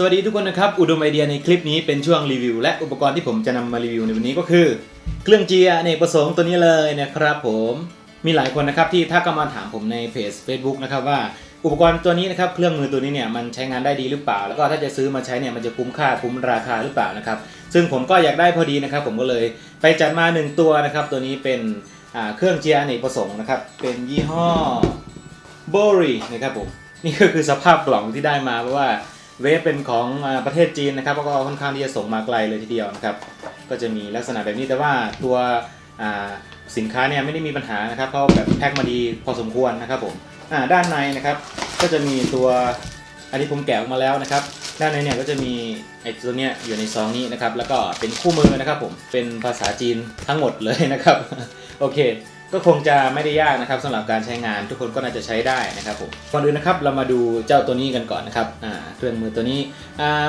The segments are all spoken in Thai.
สวัสดีทุกคนนะครับอุดมไอเดียในคลิปนี้เป็นช่วงรีวิว และอุปกรณ์ที่ผมจะนำมารีวิวในวันนี้ก็คือ เครื่องเจียอเนกประสงค์ตัวนี้เลยนะครับผมมีหลายคนนะครับที่ถ้าก็มาถามผมในเพจ Facebook นะครับว่าอุปกรณ์ตัวนี้นะครับเครื่องมือตัวนี้เนี่ยมันใช้งานได้ดีหรือเปล่า แล้วก็ถ้าจะซื้อมาใช้เนี่ยมันจะคุ้มค่าคุ้มราคาหรือเปล่านะครับซึ่งผมก็อยากได้พอดีนะครับ ผมก็เลยไปจัดมาหนึ่งตัวนะครับตัวนี้เป็นเครื่องเจียอเนกประสงค์นะครับเป็นยี่ห้อโบรีนะครับผมนี่ก็คือสภาพกล่องที่ได้มาเพราะว่า เวฟเป็นของประเทศจีนนะครับแล้วก็ค่อนข้างที่จะส่งมาไกลเลยทีเดียวนะครับ ก็จะมีลักษณะแบบนี้แต่ว่าตัวสินค้าเนี่ยไม่ได้มีปัญหานะครับเขาแบบแพ็คมาดีพอสมควรนะครับผมด้านในนะครับก็จะมีตัวอันนี้ผมแกะออกมาแล้วนะครับ ด้านในเนี่ยก็จะมีไอ้ตัวเนี้ยอยู่ในซองนี้นะครับ แล้วก็เป็นคู่มือนะครับผมเป็นภาษาจีนทั้งหมดเลยนะครับ โอเค ก็คงจะไม่ได้ยากนะครับสำหรับการใช้งานทุกคนก็น่าจะใช้ได้นะครับผมก่อนอื่นนะครับเรามาดูเจ้าตัวนี้กันก่อนนะครับเครื่องมือตัวนี้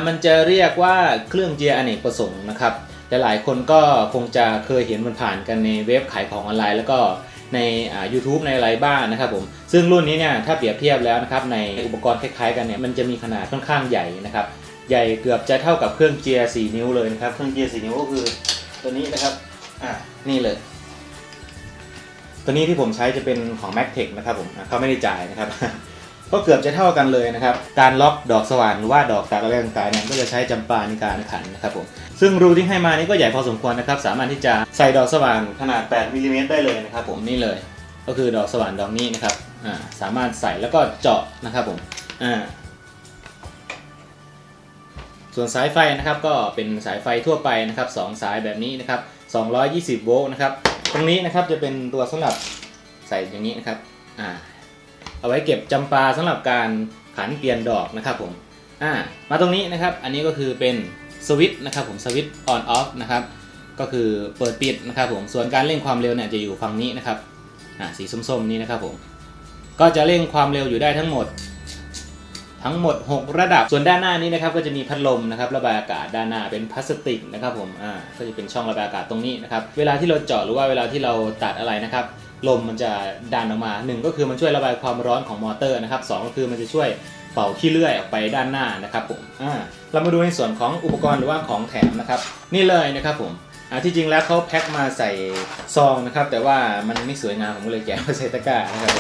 มันจะเรียกว่าเครื่องเจียอเนกประสงค์นะครับแต่หลายคนก็คงจะเคยเห็นมันผ่านกันในเว็บขายของออนไลน์ แล้วก็ในอ่า YouTube ในอะไรบ้างนะครับผมซึ่งรุ่นนี้เนี่ยถ้าเปรียบเทียบแล้วนะครับในอุปกรณ์คล้ายๆกันเนี่ยมันจะมีขนาดค่อนข้างใหญ่นะครับใหญ่เกือบจะเท่ากับเครื่องเจีย4 นิ้วเลยนะครับเครื่องเจีย4 นิ้วก็คือตัวนี้นะครับอ่านี่เลย ตัวนี้ที่ผมใช้จะเป็นของ m a c t e c h นะครับผมเขาไม่ได้จ่ายนะครับ ก็เกือบจะเท่ากันเลยนะครับ การล็อกดอกสว่านหรือว่าดอกตัดอะไรต่างๆเนี่ยก็จะใช้จำปาในการขันนะครับผมซึ่งรูที่ให้มานี่ก็ใหญ่พอสมควรนะครับ สามารถที่จะใส่ดอกสว่านขนาด 8มิลลิเมตรได้เลยนะครับผมนี่เลย ก็คือดอกสว่านดอกนี้นะครับอ่าสามารถใส่แล้วก็เจาะนะครับผมอ่าส่วนสายไฟนะครับก็เป็นสายไฟทั่วไปนะครับสองสายแบบนี้นะครับ220 โวลต์นะครับ ตรงนี้นะครับจะเป็นตัวสำหรับใส่อย่างนี้นะครับอ่าเอาไว้เก็บจำปาสำหรับการขันเปลี่ยนดอกนะครับผมอ่ามาตรงนี้นะครับ อันนี้ก็คือเป็นสวิตช์นะครับผมสวิตช์ออนออฟนะครับก็คือเปิดปิดนะครับผมส่วนการเร่งความเร็วเนี่ยจะอยู่ฝั่งนี้นะครับอ่าสีส้มๆนี้นะครับผมก็จะเร่งความเร็วอยู่ได้ทั้งหมด ทั้งหมด 6 ระดับ ส่วนด้านหน้านี้นะครับก็จะมีพัดลมนะครับระบายอากาศด้านหน้าเป็นพลาสติกนะครับผม อ่า ก็จะเป็นช่องระบายอากาศตรงนี้นะครับ เวลาที่เราเจาะหรือว่าเวลาที่เราตัดอะไรนะครับ ลมมันจะดันออกมาหนึ่งก็คือมันช่วยระบายความร้อนของมอเตอร์นะครับสองก็คือมันจะช่วยเป่าขี้เลื่อยออกไปด้านหน้านะครับผม อ่า เรามาดูในส่วนของอุปกรณ์หรือว่าของแถมนะครับ นี่เลยนะครับผมอ่าที่จริงแล้วเขาแพ็คมาใส่ซองนะครับ แต่ว่ามันไม่สวยงามผมก็เลยแกะมาใส่ตะกร้านะครับ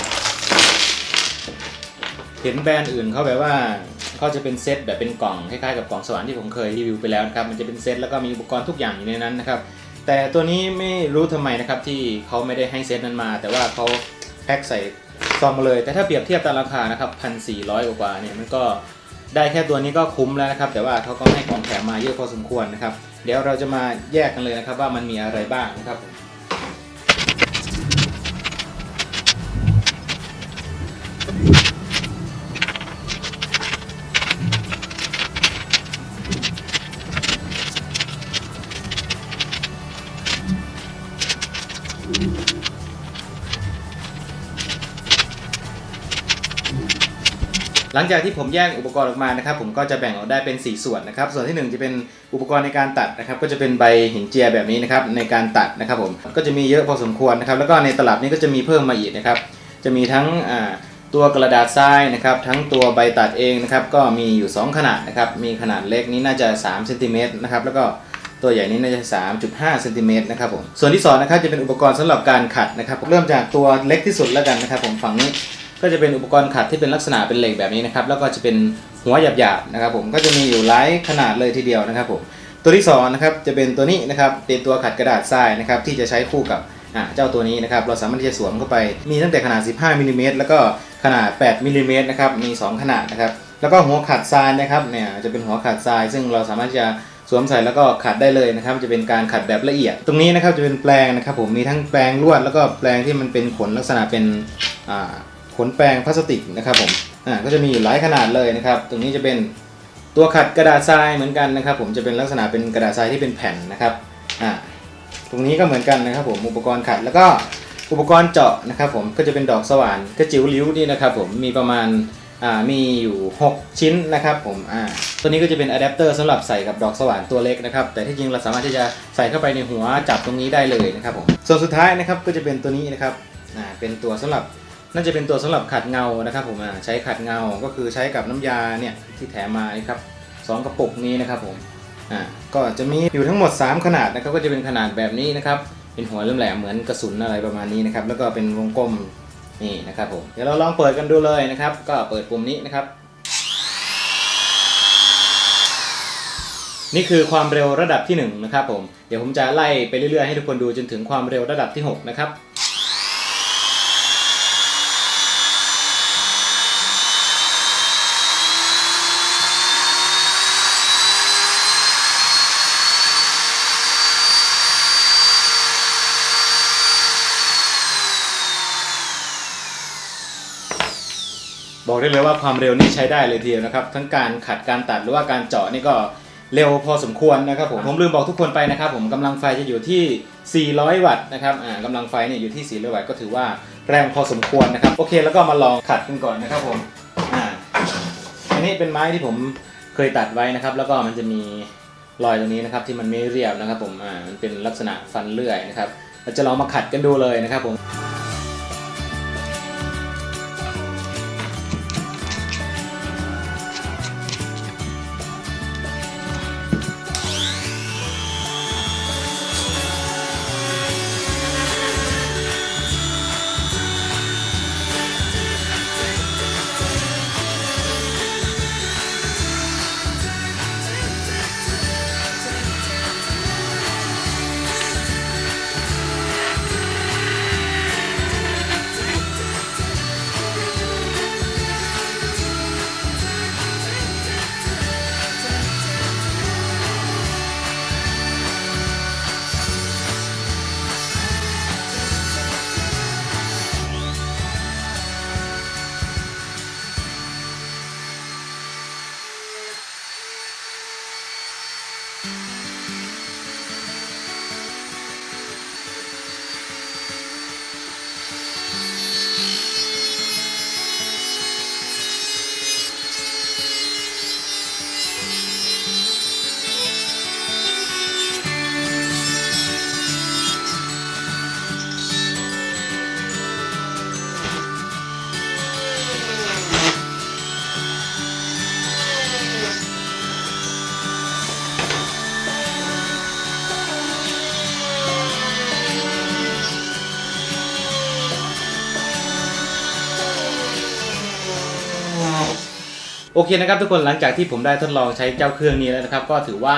เห็นแบรนด์อื่นเขาแบบว่าเขาจะเป็นเซตแบบเป็นกล่องคล้ายๆกับกล่องสว่านที่ผมเคยรีวิวไปแล้วนะครับมันจะเป็นเซตแล้วก็มีอุปกรณ์ทุกอย่างอยู่ในนั้นนะครับแต่ตัวนี้ไม่รู้ทำไมนะครับที่เขาไม่ได้ให้เซตนั้นมา แต่ว่าเขาแพ็คใส่ซองมาเลย แต่ถ้าเปรียบเทียบตามราคานะครับพันสี่ร้อยกว่าเนี่ยมันก็ได้แค่ตัวนี้ก็คุ้มแล้วนะครับ แต่ว่าเขาก็ให้ของแถมมาเยอะพอสมควรนะครับ เดี๋ยวเราจะมาแยกกันเลยนะครับว่ามันมีอะไรบ้างนะครับ ลังจากที่ผมแยกอุปกรณ์ออกมานะครับ ผมก็จะแบ่งออกได้เป็น 4 ส่วนนะครับ ส่วนที่ 1 จะเป็นอุปกรณ์ในการตัดนะครับ ก็จะเป็นใบหินเจียแบบนี้นะครับในการตัดนะครับ ผมก็จะมีเยอะพอสมควรนะครับ แล้วก็ในตลับนี้ก็จะมีเพิ่มมาอีกนะครับ จะมีทั้งตัวกระดาษทรายนะครับ ทั้งตัวใบตัดเองนะครับ ก็มีอยู่ 2 ขนาดนะครับ มีขนาดเล็กนี้น่าจะ3เซนติเมตรนะครับ แล้วก็ตัวใหญ่นี้น่าจะ 3.5เซนติเมตรนะครับผม ส่วนที่สองนะครับจะเป็นอุปกรณ์สำหรับการขัดนะครับ เริ่มจากตัวเล็กที่สุดแล้วกันนะครับ ผมฝั่งนี้ ก็จะเป็นอุปกรณ์ขัดที่เป็นลักษณะเป็นเหล็กแบบนี้นะครับ แล้วก็จะเป็นหัวหยาบๆนะครับ ผมก็จะมีอยู่หลายขนาดเลยทีเดียวนะครับผมตัวที่สองนะครับจะเป็นตัวนี้นะครับเป็นตัวขัดกระดาษทรายนะครับที่จะใช้คู่กับเจ้าตัวนี้นะครับเราสามารถที่จะสวมเข้าไปมีตั้งแต่ขนาด 15มิลลิเมตรแล้วก็ขนาด 8มิลลิเมตรนะครับมี 2 ขนาดนะครับแล้วก็หัวขัดทรายนะครับเนี่ยจะเป็นหัวขัดทราย ซึ่งเราสามารถจะสวมใส่แล้วก็ขัดได้เลยนะครับ จะเป็นการขัดแบบละเอียด ตรงนี้นะครับจะเป็นแปลงนะครับ ผมมีทั้งแปลงลวดแล้วก็แปลงที่มันเป็นขนลักษณะเป็น ขนแปรงพลาสติกนะครับผมอ่าก็จะมีอยู่หลายขนาดเลยนะครับ ตรงนี้จะเป็นตัวขัดกระดาษทรายเหมือนกันนะครับ ผมจะเป็นลักษณะเป็นกระดาษทรายที่เป็นแผ่นนะครับอ่าตรงนี้ก็เหมือนกันนะครับ ผมอุปกรณ์ขัดแล้วก็อุปกรณ์เจาะนะครับผมก็จะเป็นดอกสว่านกระจิ๋วลิ้วนี่นะครับผมมีประมาณอ่ามีอยู่ 6 ชิ้นนะครับผมอ่าตัวนี้ก็จะเป็นอะแดปเตอร์สำหรับใส่กับดอกสว่านตัวเล็กนะครับแต่ที่จริงเราสามารถที่จะใส่เข้าไปในหัวจับตรงนี้ได้เลยนะครับผมส่วนสุดท้ายนะครับก็จะเป็นตัวนี้นะครับอ่าเป็นตัวสำหรับ น่าจะเป็นตัวสำหรับขัดเงานะครับผมใช้ขัดเงาก็คือใช้กับน้ำยาเนี่ยที่แถมมานะครับ2กระปุกนี้นะครับผมอ่าก็จะมีอยู่ทั้งหมด 3 ขนาดนะครับก็จะเป็นขนาดแบบนี้นะครับเป็นหัวแหลมๆเหมือนกระสุนอะไรประมาณนี้นะครับแล้วก็เป็นวงกลมนี่นะครับผมเดี๋ยวเราลองเปิดกันดูเลยนะครับ ก็เปิดปุ่มนี้นะครับ นี่คือความเร็วระดับที่1นะครับผมเดี๋ยวผมจะไล่ไปเรื่อยๆให้ทุกคนดูจนถึงความเร็วระดับที่ 6 นะครับ บอกได้เลยว่าความเร็วนี่ใช้ได้เลยทีเดียวนะครับ ทั้งการขัดการตัดหรือว่าการเจาะนี่ก็เร็วพอสมควรนะครับผมผมลืมบอกทุกคนไปนะครับผมกำลังไฟจะอยู่ที่ 400 วัตต์นะครับอ่ากำลังไฟเนี่ยอยู่ที่ 400 วัตต์ก็ถือว่าแรงพอสมควรนะครับโอเค แล้วก็มาลองขัดกันก่อนนะครับผมอ่าอันนี้เป็นไม้ที่ผมเคยตัดไว้นะครับ แล้วก็มันจะมีรอยตรงนี้นะครับที่มันไม่เรียบนะครับผมอ่ามันเป็นลักษณะฟันเลื่อยนะครับเราจะลองมาขัดกันดูเลยนะครับผม อเคนะครับทุกคนหลังจากที่ผมได้ทดลองใช้เจ้าเครื่องนี้แล้วนะครับ ก็ถือว่า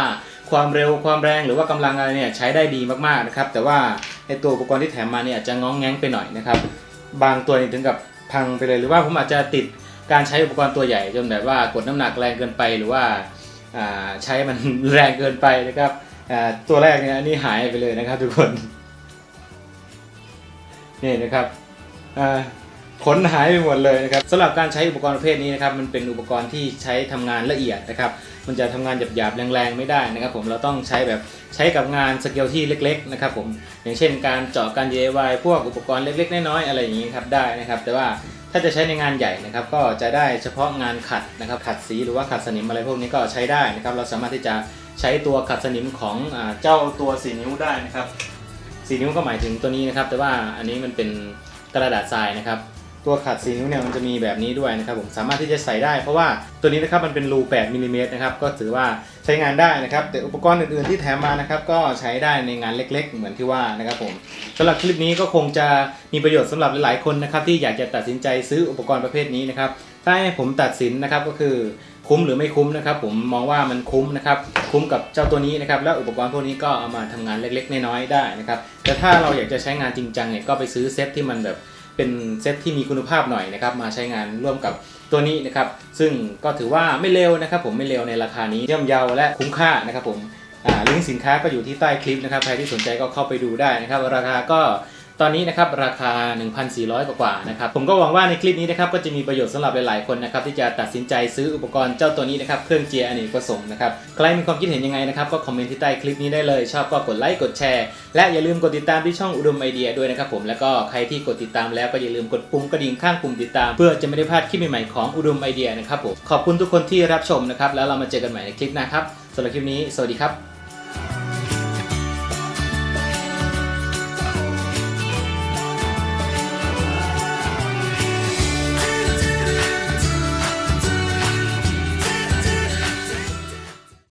ความเร็วความแรงหรือว่ากำลังอะไรเนี่ยใช้ได้ดีมากๆนะครับ แต่ว่าไอตัวอุปกรณ์ที่แถมมาเนี่ยอาจจะง้องแง้งไปหน่อยนะครับ บางตัวถึงกับพังไปเลย หรือว่าผมอาจจะติดการใช้อุปกรณ์ตัวใหญ่จนแบบว่ากดน้ำหนักแรงเกินไปหรือว่าใช้มันแรงเกินไปนะครับตัวแรกเนี่ยนนี่หายไปเลยนะครับทุกคนนี่นะครับอ่า ขนหายไปหมดเลยนะครับสำหรับการใช้อุปกรณ์ประเภทนี้นะครับมันเป็นอุปกรณ์ที่ใช้ทำงานละเอียดนะครับมันจะทำงานหยาบๆแรงๆไม่ได้นะครับ ผมเราต้องใช้แบบใช้กับงานสเกลที่เล็กๆนะครับผมอย่างเช่น การเจาะการ DIY พวกอุปกรณ์เล็ก ๆ น้อยๆอะไรอย่างนี้ครับได้นะครับ แต่ว่าถ้าจะใช้ในงานใหญ่นะครับก็จะได้เฉพาะงานขัดนะครับขัดสีหรือว่าขัดสนิมอะไรพวกนี้ก็ใช้ได้นะครับ เราสามารถที่จะใช้ตัวขัดสนิมของอเจ้าตัวสีนิ้วได้นะครับสีนิ้วก็หมายถึงตัวนี้นะครับ แต่ว่าอันนี้มันเป็นกระดาษทรายนะครับ ตัวขัดสีนิ้วเนี่ยมันจะมีแบบนี้ด้วยนะครับผมสามารถที่จะใส่ได้เพราะว่าตัวนี้นะครับมันเป็นรู8มิลลิเมตรนะครับก็ถือว่าใช้งานได้นะครับ แต่อุปกรณ์อื่นๆที่แถมมานะครับก็ใช้ได้ในงานเล็ก ๆ เหมือนที่ว่านะครับผมสำหรับคลิปนี้ก็คงจะมีประโยชน์สำหรับหลายๆคนนะครับที่อยากจะตัดสินใจซื้ออุปกรณ์ประเภทนี้นะครับถ้าให้ผมตัดสินนะครับก็คือคุ้มหรือไม่คุ้มนะครับผมมองว่ามันคุ้มนะครับคุ้มกับเจ้าตัวนี้นะครับแล้วอุปกรณ์พวกนี้ก็เอามาทำงานเล็กๆน้อยๆได้นะครับแต่ถ้าเราอยากจะใช้งานจริงจังเนี่ยก็ไปซื้อเซตที่มันแบบ เป็นเซตที่มีคุณภาพหน่อยนะครับมาใช้งานร่วมกับตัวนี้นะครับซึ่งก็ถือว่าไม่เร็วนะครับผมไม่เร็วในราคานี้ย่อมเยาและคุ้มค่านะครับผมลิงก์สินค้าก็อยู่ที่ใต้คลิปนะครับใครที่สนใจก็เข้าไปดูได้นะครับราคาก็ ตอนนี้นะครับราคา 1,400 กว่านะครับผมก็หวังว่าในคลิปนี้นะครับก็จะมีประโยชน์สำหรับหลายๆคนนะครับที่จะตัดสินใจซื้ออุปกรณ์เจ้าตัวนี้นะครับเครื่องเจียอเนกประสงค์นะครับใครมีความคิดเห็นยังไงนะครับก็คอมเมนต์ที่ใต้คลิปนี้ได้เลย ชอบก็กดไลค์กดแชร์ และอย่าลืมกดติดตามที่ช่องอุดมไอเดียด้วยนะครับผมแล้วก็ใครที่กดติดตามแล้วก็อย่าลืมกดปุ่มกระดิ่งข้างปุ่มติดตาม เพื่อจะไม่ได้พลาดคลิปใหม่ๆของอุดมไอเดียนะครับผมขอบคุณทุกคนที่รับชมนะครับแล้วเรามาเจอกันใหม่ในคลิปหน้าครับสำหรับคลิปนี้สวัสดีครับ